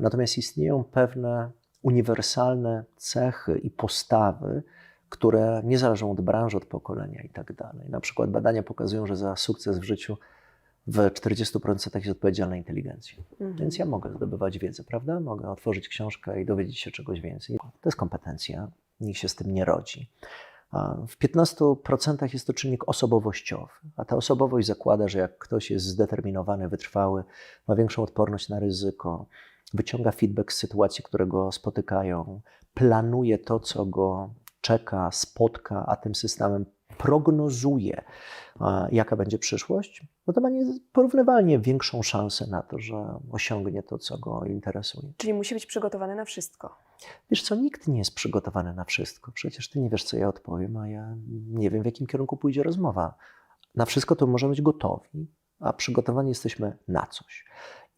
Natomiast istnieją pewne uniwersalne cechy i postawy, które nie zależą od branży, od pokolenia i tak dalej. Na przykład badania pokazują, że za sukces w życiu w 40% jest odpowiedzialna inteligencja. Mhm. Więc ja mogę zdobywać wiedzę, prawda? Mogę otworzyć książkę i dowiedzieć się czegoś więcej. To jest kompetencja, nikt się z tym nie rodzi. W 15% jest to czynnik osobowościowy, a ta osobowość zakłada, że jak ktoś jest zdeterminowany, wytrwały, ma większą odporność na ryzyko, wyciąga feedback z sytuacji, które go spotykają, planuje to, co go czeka, spotka, a tym systemem prognozuje, jaka będzie przyszłość, no to ma nieporównywalnie większą szansę na to, że osiągnie to, co go interesuje. Czyli musi być przygotowany na wszystko. Wiesz co, nikt nie jest przygotowany na wszystko. Przecież ty nie wiesz, co ja odpowiem, a ja nie wiem, w jakim kierunku pójdzie rozmowa. Na wszystko to możemy być gotowi, a przygotowani jesteśmy na coś.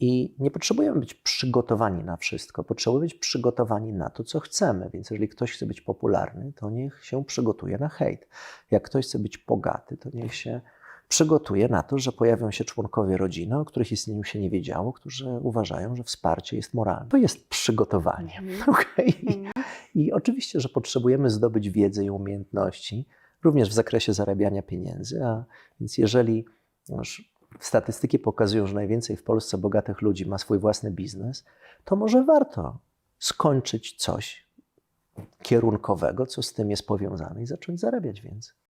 I nie potrzebujemy być przygotowani na wszystko, potrzebujemy być przygotowani na to, co chcemy. Więc jeżeli ktoś chce być popularny, to niech się przygotuje na hejt. Jak ktoś chce być bogaty, to niech się przygotuje na to, że pojawią się członkowie rodziny, o których istnieniu się nie wiedziało, którzy uważają, że wsparcie jest moralne. To jest przygotowanie. Mhm. okej? Mhm. I oczywiście, że potrzebujemy zdobyć wiedzę i umiejętności, również w zakresie zarabiania pieniędzy. A więc jeżeli już statystyki pokazują, że najwięcej w Polsce bogatych ludzi ma swój własny biznes, to może warto skończyć coś kierunkowego, co z tym jest powiązane i zacząć zarabiać więcej.